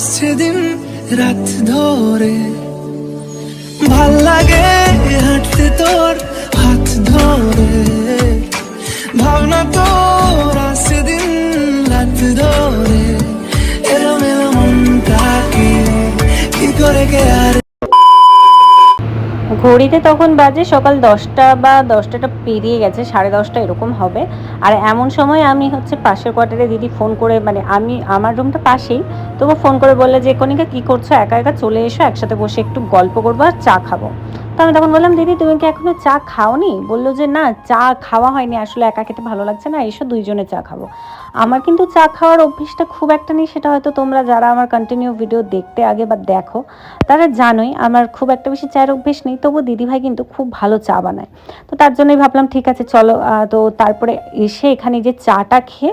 আসছে দিন রাত ধরে। ভালো লাগে হাঁটতে তোর হাত ধরে। ঘড়িতে তখন বাজে সকাল দশটা বা দশটাটা পেরিয়ে গেছে, সাড়ে দশটা এরকম হবে। আর এমন সময় আমি হচ্ছে পাশের কোয়ার্টারে দিদি ফোন করে মানে আমি, আমার রুমটা পাশেই, তবু ফোন করে বললে যে কনিকা কী করছ? একা একা চলে এসো, একসাথে বসে একটু গল্প করব আর চা খাব। তো আমি তখন বললাম, দিদি, তুমি কি এখনও চা খাওনি? বলল যে, না, চা খাওয়া হয়নি, আসলে একা খেতে ভালো লাগছে না, এসো দুইজনে চা খাব। আমার কিন্তু চা খাওয়ার অভ্যেসটা খুব একটা নেই, সেটা হয়তো তোমরা যারা আমার কন্টিনিউ ভিডিও দেখতে আগে বা দেখো, তারা জানোই আমার খুব একটা বেশি চায়ের অভ্যেস নেই, তবু দিদিভাই কিন্তু খুব ভালো চা বানায়। তো তার জন্যই ভাবলাম, ঠিক আছে, চলো। তো তারপরে এসে এখানে যে চাটা খেয়ে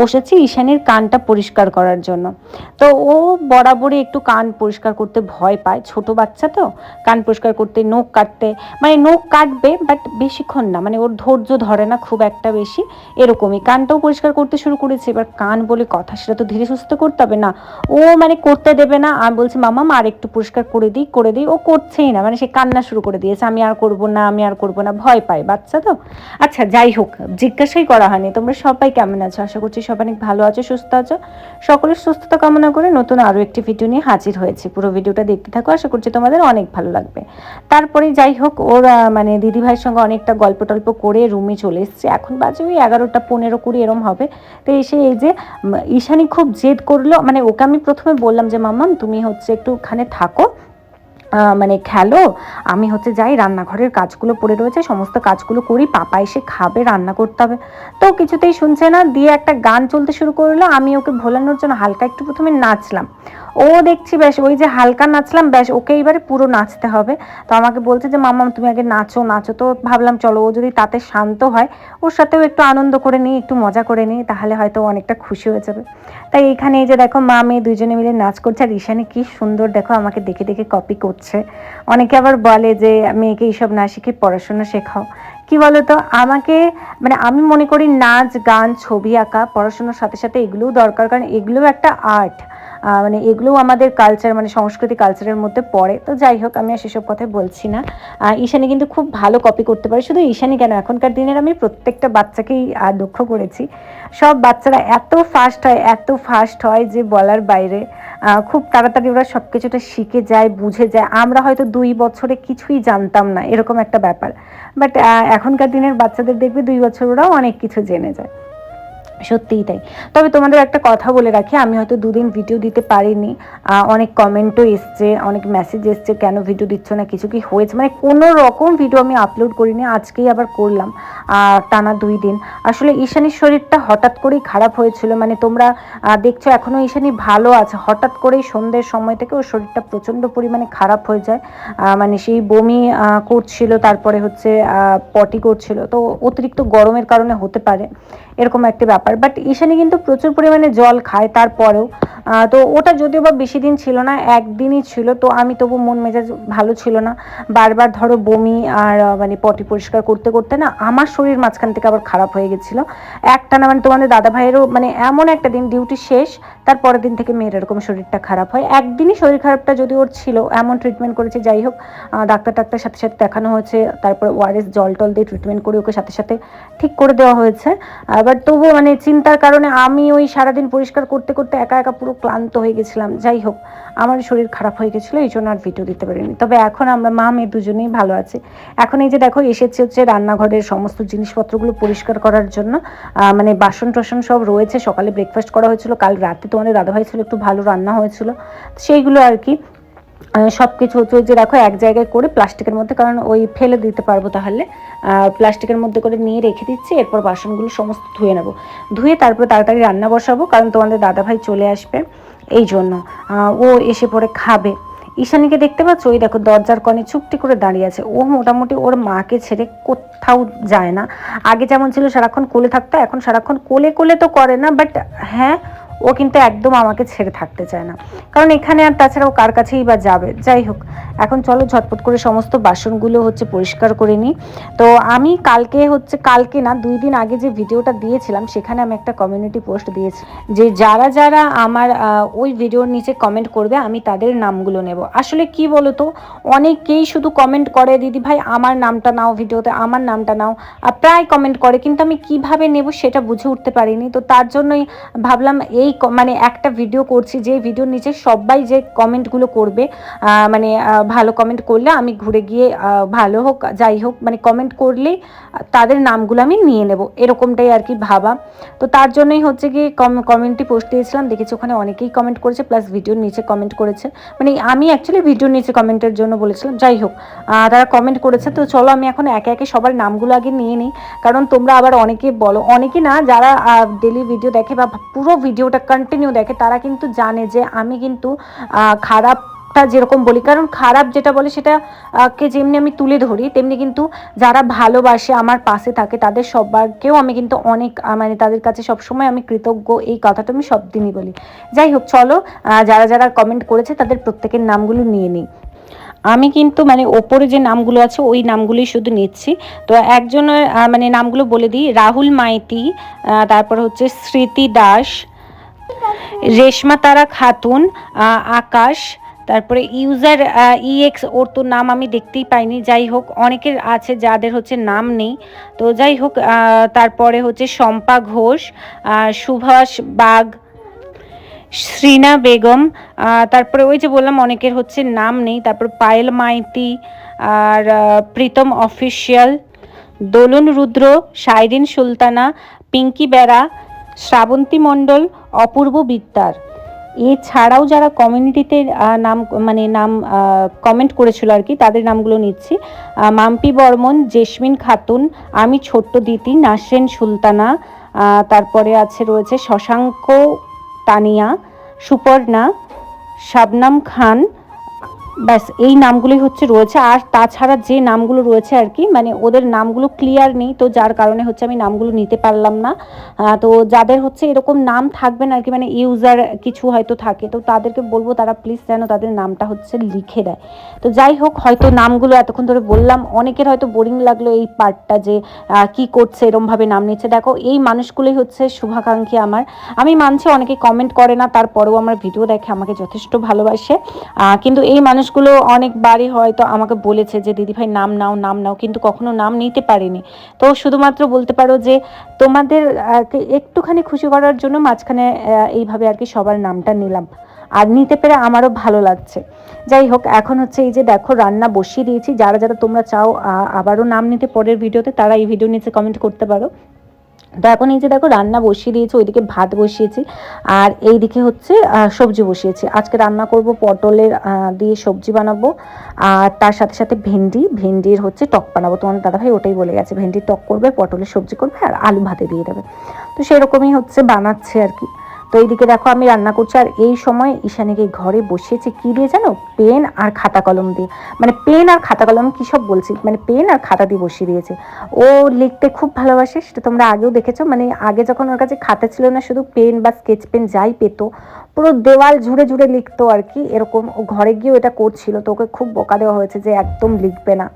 বসেছি ঈশানীর কানটা পরিষ্কার করার জন্য। তো ও বরাবরই একটু কান পরিষ্কার করতে ভয় পায়, ছোট বাচ্চা তো, কান পরিষ্কার করতে নখ কাটতে মানে নখ কাটবে বাট বেশিক্ষণ না মানে ওর ধৈর্য ধরে না খুব একটা বেশি, এরকমই। কানটাও পরিষ্কার করতে শুরু করেছে, এবার কান বলে কথা, সেটা তো ধীরে সুস্থ করতে হবে না। ও মানে করতে দেবে না, আমি বলছি, মামা আর একটু পরিষ্কার করে দিই করে দিই। ও করছেই না মানে সে কান্না শুরু করে দিয়েছে, আমি আর করব না, আমি আর করব না, ভয় পায় বাচ্চা তো? আচ্ছা যাই হোক, জিজ্ঞাসাই করা হয়নি, তোমরা সবাই কেমন আছো? আশা করছি সবাই অনেক ভালো আছো, সুস্থ আছো। সকলের সুস্থতা কামনা করে নতুন আরও একটি ভিডিও নিয়ে হাজির হয়েছি। পুরো ভিডিওটা দেখতে থাকো, আশা করছি তোমাদের অনেক ভালো লাগবে। তারপরে যাই হোক, ওর মানে দিদিভাইয়ের সঙ্গে অনেকটা গল্প টল্প করে রুমে চলে এসছে। এখন বাজে ওই এগারোটা, পনেরো, কুড়ি, এরম হবে। তো এসে এই যে ঈশানী খুব জেদ করল। মানে ওকে আমি প্রথমে বললাম যে, মাম্মাম, তুমি হচ্ছে একটুখানে থাকো। মানে খেলো। আমি হচ্ছে যাই, রান্নাঘরের কাজগুলো পড়ে রয়েছে, সমস্ত কাজগুলো করি। পাপা এসে খাবে, রান্না করতে হবে। তো কিছুতেই শুনছে না। দিয়ে একটা গান চলতে শুরু করল। আমি ওকে ভোলানোর জন্য হালকা একটু প্রথমে নাচলাম। ও দেখছি, বেশ, ওই যে হালকা নাচলাম, বেশ, ওকে এবারে পুরো নাচতে হবে। তো আমাকে বলছে যে, মামা, তুমি আগে নাচো নাচো। তো ভাবলাম, চলো, ও যদি তাতে শান্ত হয়, ওর সাথেও একটু আনন্দ করে নিই, একটু মজা করে নিই, তাহলে হয়তো অনেকটা খুশি হয়ে যাবে। তাই এখানে এই যে দেখো, মা, মেয়ে দুজনে মিলে নাচ করছে, আর ঈশানি কি সুন্দর, দেখো, আমাকে দেখে দেখে কপি করছে। অনেকে আবার বলে যে, মেয়েকে এইসব না শিখে পড়াশোনা শেখাও। কি বলতো, আমাকে মানে আমি মনে করি নাচ, গান, ছবি আঁকা, পড়াশোনার সাথে সাথে এগুলোও দরকার, কারণ এগুলোও একটা আর্ট মানে এগুলোও আমাদের কালচার মানে সংস্কৃতি কালচারের মধ্যে পড়ে। তো যাই হোক, আমি আর সেসব কথা বলছি না। ঈশানী কিন্তু খুব ভালো কপি করতে পারে। শুধু ঈশানী কেন? এখনকার দিনের আমি প্রত্যেকটা বাচ্চাকেই লক্ষ্য করেছি। সব বাচ্চারা এত ফাস্ট হয়, এত ফাস্ট হয় যে বলার বাইরে। খুব তাড়াতাড়ি ওরা সব কিছুটা শিখে যায়, বুঝে যায়। আমরা হয়তো দুই বছরে কিছুই জানতাম না, এরকম একটা ব্যাপার। বাট এখনকার দিনের বাচ্চাদের দেখবে দুই বছর ওরাও অনেক কিছু জেনে যায়। সত্যিই তাই। তবে তোমাদের একটা কথা বলে রাখি, আমি হয়তো দুদিন ভিডিও দিতে পারিনি অনেক কমেন্টও এসছে, অনেক মেসেজ এসছে, কেন ভিডিও দিচ্ছ না, কিছু কি হয়েছে? মানে কোনো রকম ভিডিও আমি আপলোড করিনি, আজকেই আবার করলাম টানা দুই দিন। আসলে ঈশানীর শরীরটা হঠাৎ করেই খারাপ হয়েছিল মানে তোমরা দেখছ এখনও ঈশানী ভালো আছে, হঠাৎ করেই সন্ধ্যের সময় থেকে ওর শরীরটা প্রচণ্ড পরিমাণে খারাপ হয়ে যায় মানে সেই বমি করছিল, তারপরে হচ্ছে পটি করছিল, তো অতিরিক্ত গরমের কারণে হতে পারে, এরকম একটা ব্যাপার। বাট ঈশানী কিন্তু প্রচুর পরিমাণে জল খায় তারপরেও তো ওটা যদিও বা বেশি দিন ছিল না, একদিনই ছিল, তো আমি তবু মন মেজাজ ভালো ছিল না। বারবার ধরো বমি আর মানে পটি পরিষ্কার করতে করতে না আমার শরীর মাঝখান থেকে আবার খারাপ হয়ে গেছিল। একটা না মানে তোমাদের দাদা ভাইয়েরও মানে এমন একটা দিন ডিউটি শেষ, তার পরের দিন থেকে মেয়ের এরকম শরীরটা খারাপ হয়। একদিনই শরীর খারাপটা যদি ওর ছিল, এমন ট্রিটমেন্ট করেছে, যাই হোক ডাক্তার টাক্তার সাথে সাথে দেখানো হয়েছে, তারপর ওআরএস জল টল দিয়ে ট্রিটমেন্ট করে ওকে সাথে সাথে ঠিক করে দেওয়া হয়েছে। আবার তবুও মানে চিন্তার কারণে আমি ওই সারাদিন পরিষ্কার করতে করতে একা একা পুরো ক্লান্ত হয়ে গেছিলাম। যাই হোক, আমার শরীর খারাপ হয়ে গেছিল, এই জন্য আর ভিডিও দিতে পারিনি। তবে এখন আমরা মা, মেয়ে দুজনেই ভালো আছে। এখন এই যে দেখো, এসেছে হচ্ছে রান্নাঘরের সমস্ত জিনিসপত্রগুলো পরিষ্কার করার জন্য। মানে বাসন টাসন সব রয়েছে, সকালে ব্রেকফাস্ট করা হয়েছিল, কাল রাতে তোমাদের দাদাভাই ছিল, একটু ভালো রান্না হয়েছিল। সেইগুলো আর কি। সব কিছু হচ্ছে যে দেখো, এক জায়গায় করে প্লাস্টিকের মধ্যে, কারণ ওই ফেলে দিতে পারব তাহলে। প্লাস্টিকের মধ্যে করে নিয়ে রেখে দিচ্ছি, এরপর বাসনগুলো সমস্ত ধুয়ে নেব। ধুয়ে তারপর তাড়াতাড়ি রান্না বসাবো, কারণ তোমাদের দাদাভাই চলে আসবে এই জন্য। ও এসে পরে খাবে। ঈশানীকে দেখতে পাচ্ছ? ওই দেখো, দরজার কনে চুপটি করে দাঁড়িয়ে আছে। ও মোটামুটি ওর মাকে ছেড়ে কোথাও যায় না। আগে যেমন ছিল, সারাক্ষণ কোলে থাকতো, এখন সারাক্ষণ কোলে কোলে তো করে না বাট হ্যাঁ ও কিন্তু একদম আমাকে ছেড়ে থাকতে চায় না। কারণ এখানে আর তাছাড়া ও কার কাছেই বা যাবে? যাই হোক, এখন চলো ঝটপট করে সমস্ত বাসনগুলো হচ্ছে পরিষ্কার করে নিই। তো আমি কালকে হচ্ছে, কালকে না, দুই দিন আগে যে ভিডিওটা দিয়েছিলাম, সেখানে আমি একটা কমিউনিটি পোস্ট দিয়েছি। যে যারা যারা আমার ওই ভিডিওর নিচে কমেন্ট করবে, আমি তাদের নামগুলো নেব। আসলে কি বলতো, অনেকেই শুধু কমেন্ট করে, দিদি ভাই, আমার নামটা নাও ভিডিওতে, আমার নামটা নাও। প্রায় কমেন্ট করে, কিন্তু আমি কীভাবে নেব সেটা বুঝে উঠতে পারিনি। তো তার জন্যই ভাবলাম, এই ক- মানে একটা ভিডিও করছি যে ভিডিওর নিচে সবাই যে কমেন্টগুলো করবে মানে ভালো কমেন্ট করলে আমি ঘুরে গিয়ে ভালো হোক, যাই হোক মানে কমেন্ট করলেই তাদের নামগুলো আমি নিয়ে নেব। এরকমটাই আর কি ভাবা। তো তার জন্যই হচ্ছে কি কমেন্টটি পোস্ট দিয়েছিলাম। দেখেছি ওখানে অনেকেই কমেন্ট করেছে প্লাস ভিডিওর নিচে কমেন্ট করেছে। মানে আমি অ্যাকচুয়ালি ভিডিওর নিচে কমেন্টের জন্য বলেছিলাম, যাই হোক তারা কমেন্ট করেছে। তো চলো আমি এখন একে একে সবার নামগুলো আগে নিয়ে নিই। কারণ তোমরা আবার অনেকে বলো অনেকে না, যারা ডেলি ভিডিও দেখে বা পুরো ভিডিওটা কন্টিনিউ দেখে তারা কিন্তু জানে যে আমি কিন্তু আহ, খারাপটা যেরকম বলি। কারণ খারাপ যেটা বলে সেটা কে যেমনি আমি তুলে ধরি তেমনি কিন্তু যারা ভালোবাসে আমার পাশে থাকে তাদের সবারকেও আমি কিন্তু অনেক মানে তাদের কাছে সবসময় আমি কৃতজ্ঞ এই কথাটা আমি সব দিনই বলি। যাই হোক চলো যারা যারা কমেন্ট করেছে তাদের প্রত্যেকের নামগুলো নিয়ে নিই। আমি কিন্তু মানে ওপরে যে নামগুলো আছে ওই নামগুলোই শুধু নিচ্ছি। তো একজনের মানে নামগুলো বলে দিই রাহুল মাইতি তারপর হচ্ছে স্মৃতি দাস রেশমা তারা খাতুন আকাশ, তারপরে ইউজার ইএক্স, ওর তো নাম আমি দেখতেই পাইনি। যাই হোক, অনেকের আছে যাদের হচ্ছে নাম নেই। তো যাই হোক তারপরে হচ্ছে শম্পা ঘোষ সুভাষ বাগ, শ্রীনা বেগম তারপরে ওই যে বললাম, অনেকের হচ্ছে নাম নেই। তারপর পায়েল মাইতি, আর প্রীতম অফিসিয়াল দোলন রুদ্র সাইরিন সুলতানা, পিঙ্কি বেরা শ্রাবন্তী মণ্ডল, অপূর্ব বিদ্যার। এছাড়াও যারা কমিউনিটিতে নাম মানে নাম কমেন্ট করেছিল আর কি, তাদের নামগুলো নিচ্ছি। মাম্পি বর্মন, জেসমিন খাতুন, আমি ছোট্ট দিতি, নাসরিন সুলতানা তারপরে আছে রয়েছে শশাঙ্ক তানিয়া, সুপর্ণা, শাবনাম খান ব্যাস, এই নামগুলোই হচ্ছে রয়েছে। আর তাছাড়া যে নামগুলো রয়েছে আর কি মানে ওদের নামগুলো ক্লিয়ার নেই, তো যার কারণে হচ্ছে আমি নামগুলো নিতে পারলাম না। তো যাদের হচ্ছে এরকম নাম থাকবে না আর কি মানে ইউজার কিছু হয়তো থাকে, তো তাদেরকে বলব তারা প্লিজ যেন তাদের নামটা হচ্ছে লিখে দেয়। তো যাই হোক, হয়তো নামগুলো এতক্ষণ ধরে বললাম, অনেকের হয়তো বোরিং লাগল এই পার্টটা যে কি করছে, এরমভাবে নাম নিচ্ছে। দেখো, এই মানুষগুলোই হচ্ছে শুভাকাঙ্ক্ষী আমার। আমি মানছি অনেকে কমেন্ট করে না, তারপরেও আমার ভিডিও দেখে আমাকে যথেষ্ট ভালোবাসে। কিন্তু এই মানুষগুলো অনেকবারই হয়তো আমাকে বলেছে যে দিদিভাই নাম নাও নাম নাও। কিন্তু কখনো নাম নিতে পারিনি। তো শুধুমাত্র বলতে পারো যে, তোমাদের একটুখানি খুশি করার জন্য মাঝখানে এইভাবে আর কি সবার নামটা নিলাম। আর নিতে পেরে আমারও ভালো লাগছে। যাই হোক, এখন হচ্ছে এই যে দেখো, রান্না বসিয়ে দিয়েছি। যারা যারা তোমরা চাও আবারও নাম নিতে পরের ভিডিওতে, তারা এই ভিডিও নিচে কমেন্ট করতে পারো। তো এখন এই যে দেখো রান্না বসিয়ে দিয়েছি, ওইদিকে ভাত বসিয়েছি আর এই দিকে হচ্ছে সবজি বসিয়েছি। আজকে রান্না করব পটলের দিয়ে সবজি বানাবো আর তার সাথে সাথে ভেন্ডি, ভেন্ডির হচ্ছে টক বানাবো। তোমার দাদাভাই ওটাই বলে গেছে, ভেন্ডির টক করবে, পটলের সবজি করবে আর আলু ভাতে দিয়ে দেবে। তো সেরকমই হচ্ছে বানাচ্ছে আর কি। তো এইদিকে দেখো, আমি রান্না করছি, আর এই সময় ঈশানীকে ঘরে বসিয়েছি। কি দিয়ে জানো? পেন আর খাতা কলম দিয়ে। মানে পেন আর খাতা কলম কী সব বলছি? মানে পেন আর খাতা দিয়ে বসিয়ে দিয়েছে। ও লিখতে খুব ভালোবাসে, সেটা তোমরা আগেও দেখেছ। মানে আগে যখন ওর কাছে খাতা ছিল না, শুধু পেন বা স্কেচ পেন যাই পেতো, পুরো দেওয়াল জুড়ে জুড়ে লিখতো আর কি। এরকম ও ঘরে গিয়েও এটা করছিল। তো ওকে খুব বোকা দেওয়া হয়েছে যে একদম লিখবে না।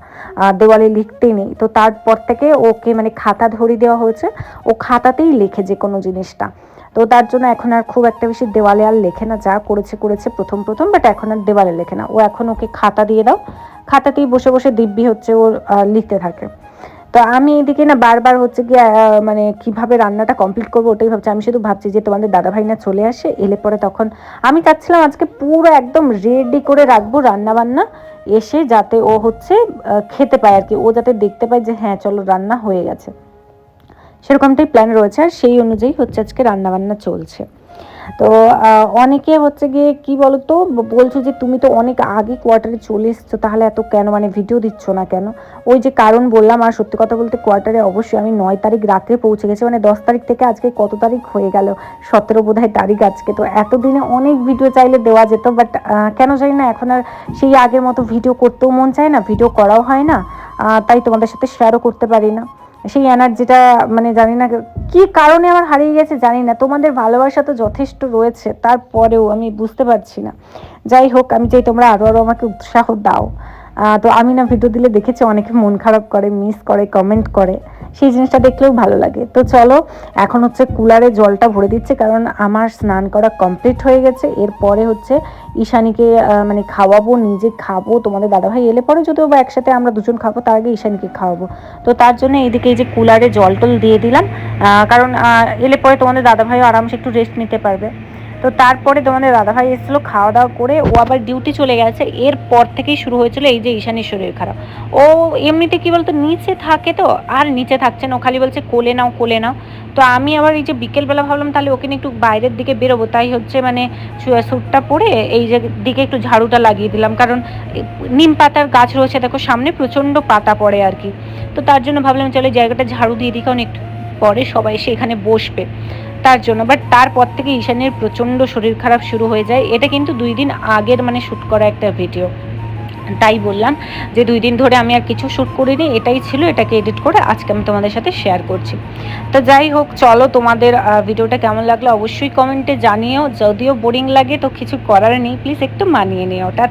দেওয়ালে লিখতেই নেই। তো তারপর থেকে ওকে মানে খাতা ধরিয়ে দেওয়া হয়েছে। ও খাতাতেই লেখে যে কোনো জিনিসটা। তো তার জন্য এখন আর খুব একটা বেশি দেওয়ালে আর লেখে না, যা করেছে করেছে প্রথম প্রথম বাট এখন আর দেওয়ালে লেখে না। ও এখন ওকে খাতা দিয়ে দাও। খাতাতেই বসে বসে দিব্যি হচ্ছে ওর লিখতে থাকে। তো আমি এদিকে না বারবার হচ্ছে কি মানে কীভাবে রান্নাটা কমপ্লিট করব ওটাই ভাবছি। আমি শুধু ভাবছি যে তোমাদের দাদাভাই না চলে আসে, এলে পরে তখন আমি চাচ্ছিলাম আজকে পুরো একদম রেডি করে রাখব রান্না বান্না এসে যাতে ও হচ্ছে খেতে পায় আর কি। ও যাতে দেখতে পায় যে হ্যাঁ চলো রান্না হয়ে গেছে। সেরকমটাই প্ল্যান রয়েছে আর সেই অনুযায়ী হচ্ছে আজকে রান্নাবান্না চলছে। তো অনেকে হচ্ছে গিয়ে কি বলতো বলছো যে তুমি তো অনেক আগে কোয়ার্টারে চলে এসছো, তাহলে এত কেন মানে ভিডিও দিচ্ছ না কেন? ওই যে কারণ বললাম, আর সত্যি কথা বলতে কোয়ার্টারে অবশ্যই আমি নয় তারিখ রাত্রে পৌঁছে গেছি মানে দশ তারিখ থেকে আজকে কত তারিখ হয়ে গেল? সতেরো বোধহয় তারিখ আজকে। তো এতদিনে অনেক ভিডিও চাইলে দেওয়া যেত বাট কেন জানি না, এখন আর সেই আগের মতো ভিডিও করতেও মন চায় না ভিডিও করাও হয় না তাই তোমাদের সাথে শেয়ারও করতে পারি না। সেই এনার্জিটা মানে জানি না কি কারণে আমার হারিয়ে গেছে জানি না। তোমাদের ভালোবাসা তো যথেষ্ট রয়েছে, তারপরেও আমি বুঝতে পারছি না। যাই হোক, আমি চাই তোমরা আরও আরও আমাকে উৎসাহ দাও। তো আমি না ভিডিও দিলে দেখেছি অনেকে মন খারাপ করে মিস করে কমেন্ট করে। সেই জিনিসটা দেখলেও ভালো লাগে। তো চলো, এখন হচ্ছে কুলারে জলটা ভরে দিচ্ছে, কারণ আমার স্নান করা কমপ্লিট হয়ে গেছে। এরপরে হচ্ছে ঈশানীকে মানে খাওয়াবো, নিজে খাব। তোমাদের দাদাভাই এলে পরে যদিও বা একসাথে আমরা দুজন খাব, তার আগে ঈশানীকে খাওয়াবো। তো তার জন্য এইদিকে এই যে কুলারে জল টল দিয়ে দিলাম। কারণ এলে পরে তোমাদের দাদাভাইও আরামসে একটু রেস্ট নিতে পারবে। তো তারপরে তোমাদের দাদাভাই এসেছিল খাওয়া দাওয়া করে, ও আবার ডিউটি চলে গেছে। এরপর থেকেই শুরু হয়েছিল এই যে ঈশানীর শরীর খারাপ। ও এমনিতে কি বলতো, নিচে থাকে তো, আর নিচে থাকছে না। ও খালি বলছে, কোলে নাও কোলে নাও। তো আমি আবার এই যে বিকেলবেলা ভাবলাম, তাহলে ওকে একটু বাইরের দিকে বেরোবো। তাই হচ্ছে মানে স্যুটটা পরে এই যে দিকে একটু ঝাড়ুটা লাগিয়ে দিলাম। কারণ নিম পাতার গাছ রয়েছে, দেখো সামনে প্রচণ্ড পাতা পড়ে আর কি। তো তার জন্য ভাবলাম, চলো জায়গাটা ঝাড়ু দিয়ে দিই, কারণ একটু পরে সবাই এসে এখানে বসবে। তার জন্য। বাট তারপর থেকে ঈশানের প্রচণ্ড শরীর খারাপ শুরু হয়ে যায়। এটা কিন্তু দুই দিন আগের মানে শ্যুট করা একটা ভিডিও তাই বললাম যে দুই দিন ধরে আমি আর কিছু শ্যুট করিনি, এটাই ছিল, এটাকে এডিট করে আজকে আমি তোমাদের সাথে শেয়ার করছি। তো যাই হোক, চলো তোমাদের ভিডিওটা কেমন লাগল অবশ্যই কমেন্টে জানিও। যদিও বোরিং লাগে তো কিছু করার নেই প্লিজ একটু মানিয়ে নিও। ওটা